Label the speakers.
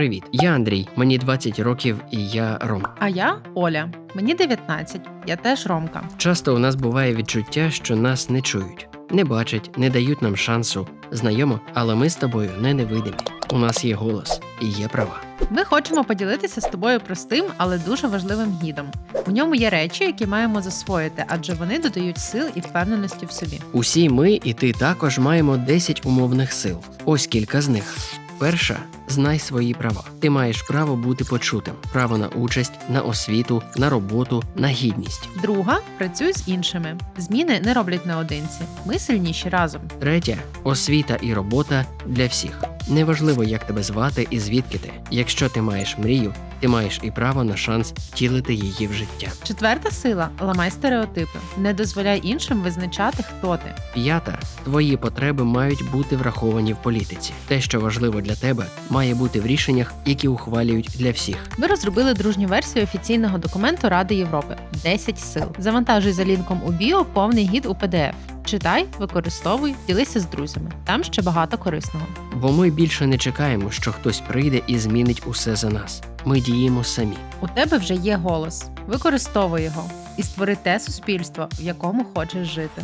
Speaker 1: Привіт, я Андрій, мені 20 років і я Ром.
Speaker 2: А я Оля. Мені 19. Я теж ромка.
Speaker 1: Часто у нас буває відчуття, що нас не чують, не бачать, не дають нам шансу. Знайомо, але ми з тобою не невидимі. У нас є голос і є права.
Speaker 2: Ми хочемо поділитися з тобою простим, але дуже важливим гідом. У ньому є речі, які маємо засвоїти, адже вони додають сил і впевненості в собі.
Speaker 1: Усі ми і ти також маємо 10 умовних сил. Ось кілька з них. Перша знай свої права. Ти маєш право бути почутим, право на участь, на освіту, на роботу, на гідність.
Speaker 2: Друга працюй з іншими. Зміни не роблять наодинці. Ми сильніші разом.
Speaker 1: Третя освіта і робота для всіх. Неважливо, як тебе звати і звідки ти. Якщо ти маєш мрію, ти маєш і право на шанс втілити її в життя.
Speaker 2: Четверта сила ламай стереотипи. Не дозволяй іншим визначати, хто ти.
Speaker 1: П'ята твої потреби мають бути враховані в політиці. Те, що важливо для тебе, має бути в рішеннях, які ухвалюють для всіх.
Speaker 2: Ми розробили дружню версію офіційного документу Ради Європи 10 сил. Завантажуй за лінком у біо повний гід у PDF. Читай, використовуй, ділися з друзями. Там ще багато корисного.
Speaker 1: Бо ми більше не чекаємо, що хтось прийде і змінить усе за нас. Ми діємо самі.
Speaker 2: У тебе вже є голос. Використовуй його і створи те суспільство, в якому хочеш жити.